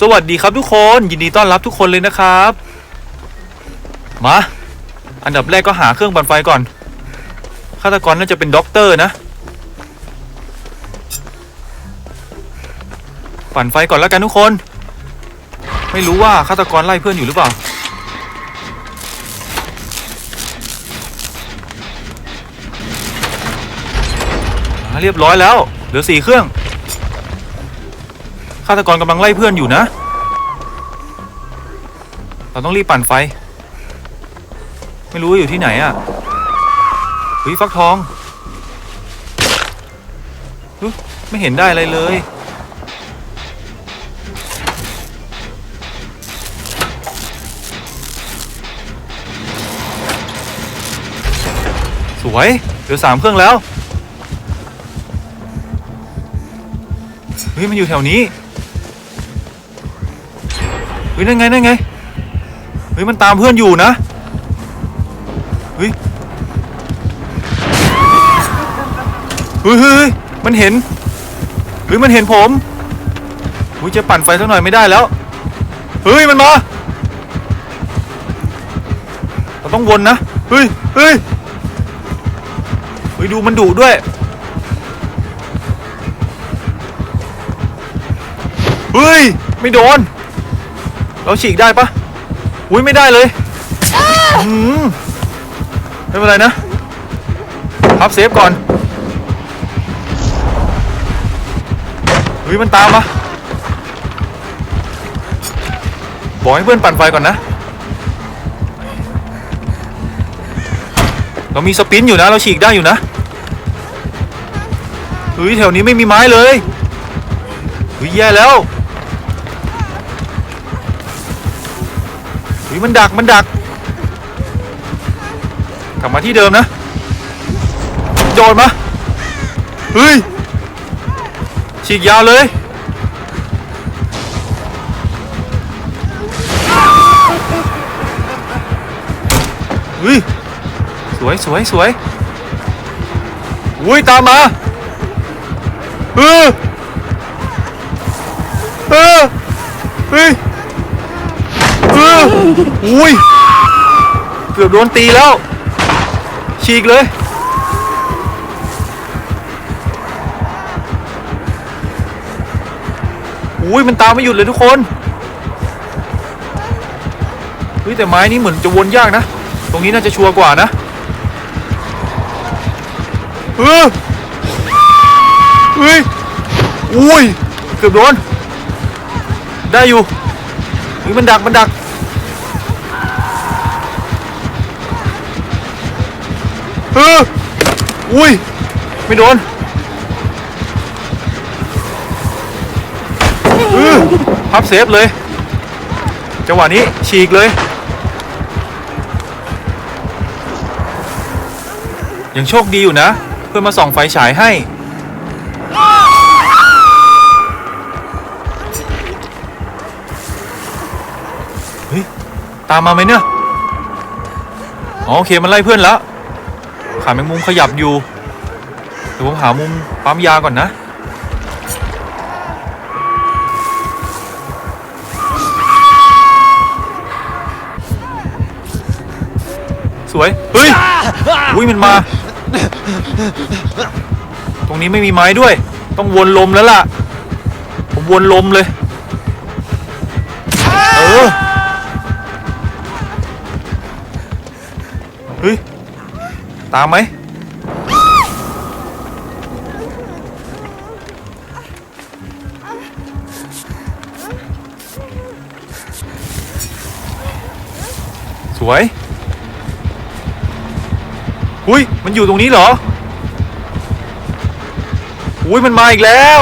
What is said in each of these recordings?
สวัสดีครับทุกคนยินดีต้อนรับทุกคนเลยนะครับ มา อันดับแรกก็หาเครื่องปั่นไฟก่อนฆาตกรน่าจะเป็นด็อกเตอร์นะ ปั่นไฟก่อนแล้วกันทุกคน ไม่รู้ว่าฆาตกรไล่เพื่อนอยู่หรือเปล่าเรียบร้อยแล้วเหลือสี่เครื่อง ฆาตกรกำลังไล่เพื่อนอยู่นะ เราต้องรีบปั่นไฟ ไม่รู้ว่าอยู่ที่ไหนอะ่ะเฮ้ยฟักทองไม่เห็นได้อะไรเลย สวยเหลือสามเครื่องแล้ว เฮ้ย มันอยู่แถวนี้ เฮ้ยนั่นไงนั่นไงเฮ้ยมันตามเพื่อนอยู่นะเฮ้ยเฮ้ยเฮ้ยเฮ้ยมันเห็นเฮ้ยมันเห็นผมเฮ้ยจะปั่นไฟสักหน่อยไม่ได้แล้วเฮ้ยมันมาเราต้องวนนะเฮ้ยเฮ้ยเฮ้ยดูมันดุด้วยเฮ้ยไม่โดน เราฉีกได้ปะอุ้ยไม่ได้เลยอืมไม่เป็นไรนะ พับเซฟก่อนเฮ้ยมันตามมาบอกให้เพื่อนปั่นไฟก่อนนะ เรามีสปินอยู่นะ เราฉีกได้อยู่นะเฮ้ยแถวนี้ไม่มีไม้เลยเฮ้ยแย่แล้ว มันดักมันดัก กลับมาที่เดิมนะโดนมาเฮ้ยฉีกยาวเลยเฮ้ยสวยสวยสวยอุ้ยตามมาเออเออเฮ้ย อุ้ย เกือบโดนตีแล้ว ฉีกเลย อุ้ย มันตามไม่หยุดเลยทุกคน เฮ้ย แต่ไม้นี้เหมือนจะวนยากนะ ตรงนี้น่าจะชัวร์กว่านะเออเฮ้ย อุ้ย เกือบโดน ได้อยู่มันดัก มันดัก เอออุ้ย ไม่โดนเออพับเซฟเลย จังหวะนี้ฉีกเลย ยังโชคดีอยู่นะ เพื่อนมาส่องไฟฉายให้ เฮ้ย ตามมาไหมเนี่ย อ๋อโอเค มันไล่เพื่อนแล้ว ขาแมงมุมขยับอยู่เดี๋ยวผมหามุมปั๊มยาก่อนนะสวย เฮ้ย อุ้ยมันมา ตรงนี้ไม่มีไม้ด้วย ต้องวนลมแล้วล่ะ ผมวนลมเลย เออ เฮ้ย ตามไหมสวยอุ้ยมันอยู่ตรงนี้เหรออุ้ยมันมาอีกแล้ว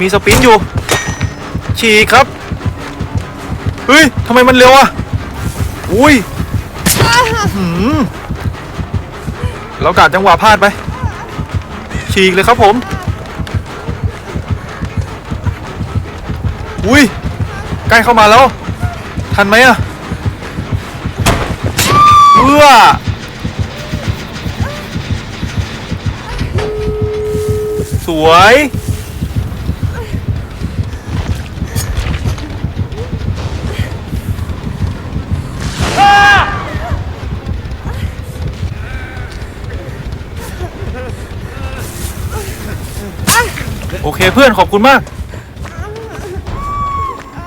มีสปินอยู่ ฉีกครับ เฮ้ยทำไมมันเร็วอะอุ้ยเรากาดจังหวะพลาดไป ฉีกเลยครับผม อุ้ย ใกล้เข้ามาแล้ว ทันไหมอะเพื่อสวย อเคเพื่อนขอบคุณมาก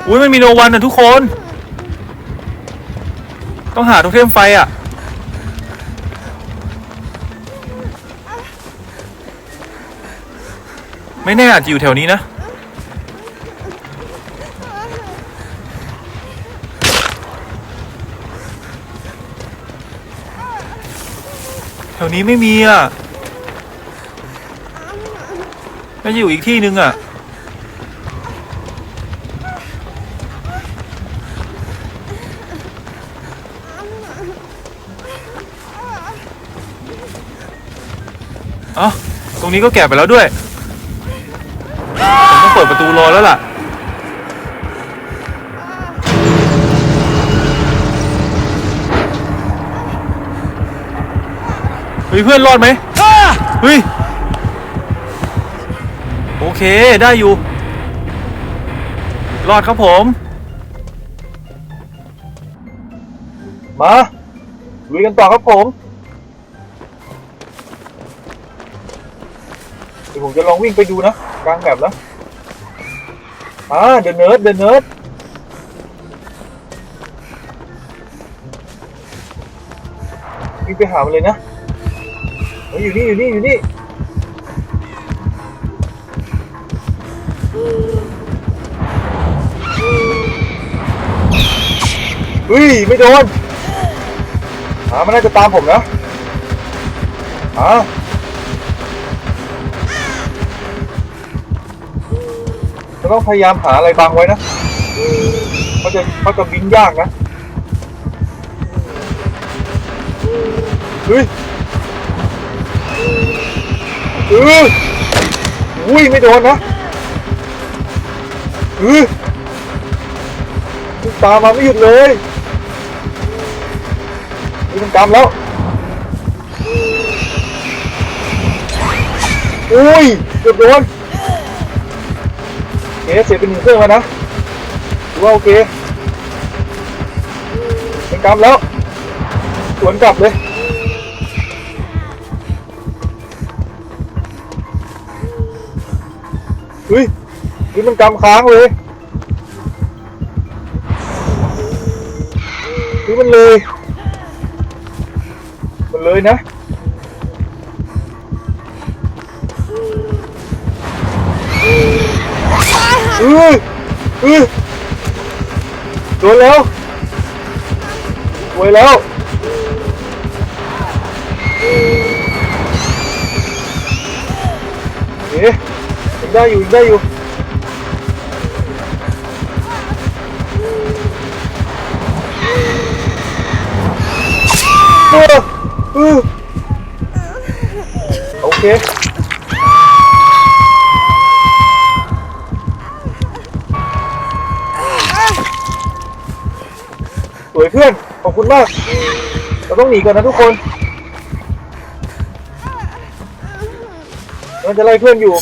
อุ้ยไมันมีโนวันนะทุกคน ต้องหาโทเทมไฟอะ ไม่แน่อาจจะอยู่แถวนี้นะ แถวนี้ไม่มีอะ น่าจะอยู่อีกที่นึงอะ เอ้า ตรงนี้ก็แกะไปแล้วด้วย ผมต้องเปิดประตูรอแล้วล่ะ เฮ้ยเพื่อนรอดไหมเฮ้ย โอเคได้อยู่ รอดครับผม มาลุยกันต่อครับผมเดี๋ยวผมจะลองวิ่งไปดูนะ กลางแบบนะอ่าเดนเนิร์ดเดนเนิร์ดวิ่งไปหามันเลยนะเฮ้ยอยู่นี่อยู่นี่อยู่นี่ เฮ้ยไม่โดนอ่ามันน่าจะตามผมนะอ่าจะต้องพยายามหาอะไรบังไว้นะเขาจะเขาจะบินยากนะเฮ้ยเอออุ้ยไม่โดนนะเออตามมาไม่หยุดเลย นี่มันกำแล้ว อุ้ยเกือบโดนโอเคเสียเป็นหนึ่งเครื่องแล้วนะถือว่าโอเค เป็นกำแล้ว สวนกลับเลยเฮ้ยนี่มันกำค้างเลยนี่มันเลย เลยนะเออเออโดนแล้วรวยแล้ว เอ๊ะยังได้อยู่ยังได้อยู่ เคสวยเพื่อน ขอบคุณมาก เราต้องหนีก่อนนะทุกคนมันจะไล่เพื่อนอยู่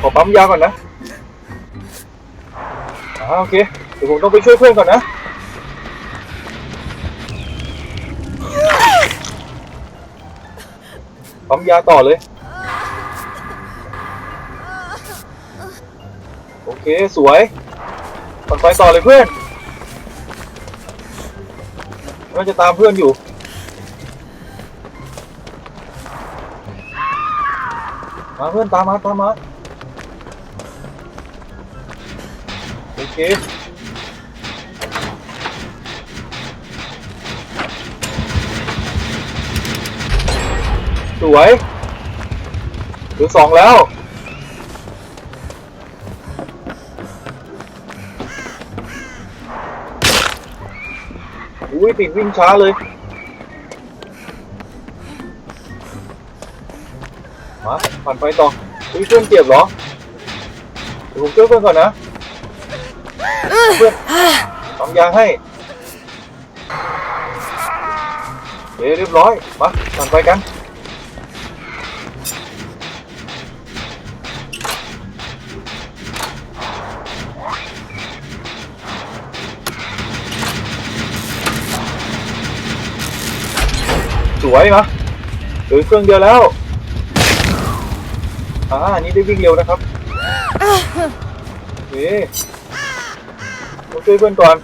ขอปั๊มยาก่อนนะอ่าโอเค ดี๋ยวผมต้องไปช่วยเพื่อนก่อนนะ ปั๊มยาต่อเลย โอเค สวยปั่นไฟต่อเลยเพื่อนมันจะตามเพื่อนอยู่ มาเพื่อนตามมาตามมา โอเค สวยเหลือสองแล้ว อุ้ยติดวิ่งช้าเลย มาผ่านไปต่ออุ้ยเพื่อนเจ็บเหรอเดี๋ยวผมช่วยเพื่อนก่อนนะ เพื่อนทำยาให้เอ๊ะเรียบร้อย มาสั่งไปกัน สวยนะหลือเครื่องเดียวแล้วอ่าอันนี้ได้วิ่งเร็วนะครับโอเคต้องช่วยเพื่อนก่อน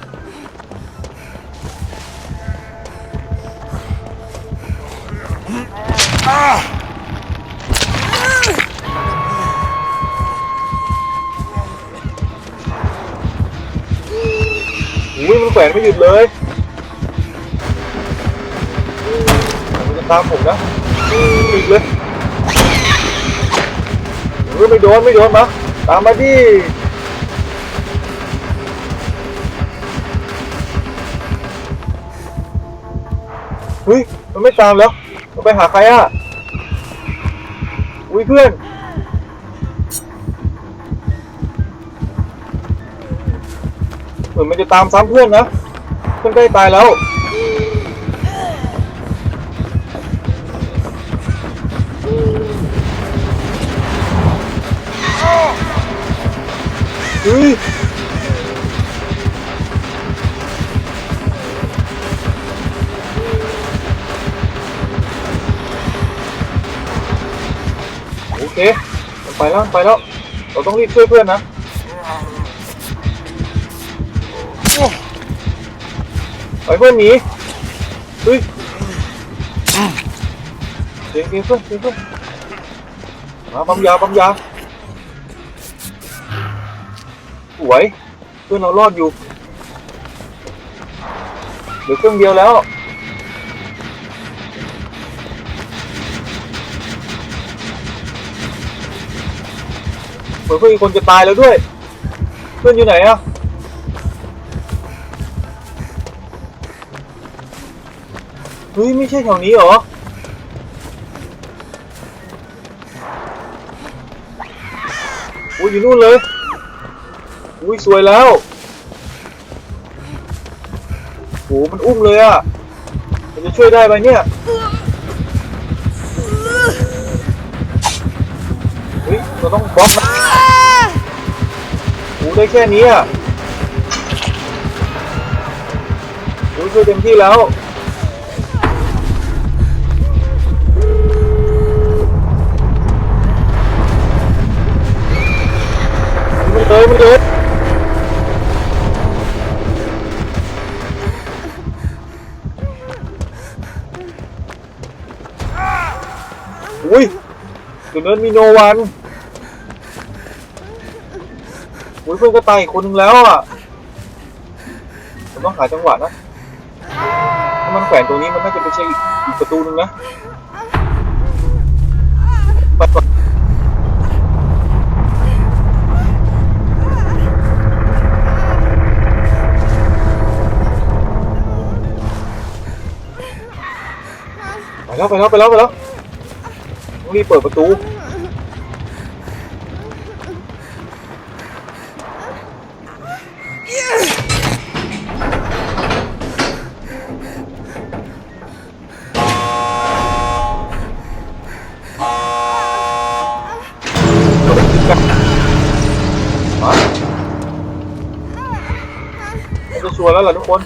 อุ้ยมันแขวนไม่หยุดเลย ตามผมนะอีกเลยเออไม่โดนไม่โดนมาตามมาดิเฮ้ยมันไม่ตามแล้วมันไปหาใครอะอุ้ยเพื่อนเหมือนมันจะตามซ้ำเพื่อนนะเพื่อนใกล้ตายแล้ว เฮ้ยโอเคไปแล้วไปแล้ว เราต้องรีบช่วยเพื่อนนะไปเพื่อนหนีเฮ้ยเดี๋ยเดี๋ยวเพื่อนเดี๋ยวเพื่อนมาปั๊มยาปั๊มยา วยเพื่อนเรารอดอยู่เหลือเครื่องเดียวแล้วเหมือนเพื่อนอีกคนจะตายแล้วด้วย เพื่อนอยู่ไหนอะเฮ้ยไม่ใช่แถวนี้หรออุ้ยอยู่นู่นเลย สวยแล้วโหมันอุ้มเลยอะมันจะช่วยได้ไหมเนี่ยเฮ้ยเราต้องบล็อกนะโอ้ได้แค่นี้อะโอ้ยช่วยเต็มที่แล้วมันเลยมันเลย เดินมีโนวันอุ้ยเพื่อนก็ตายอีกคนนึงแล้วอะผมต้องหาจังหวะนะถ้ามันแขวนตรงนี้มันน่าจะไปใช่อีกอีกประตูนึงนะไปก่อนไปแล้วไปแล้วไปแล้วไปแล้วต้องรีบเปิดประตู ชัวร์แล้วล่ะทุกคน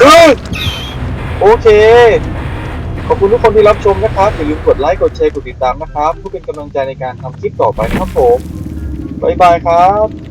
เฮ้ยโอเค ขอบคุณทุกคนที่รับชมนะครับ อย่าลืมกดไลค์ กดแชร์ กดติดตามนะครับเพื่อเป็นกำลังใจในการทำคลิปต่อไปนะครับผม บ๊ายบายครับ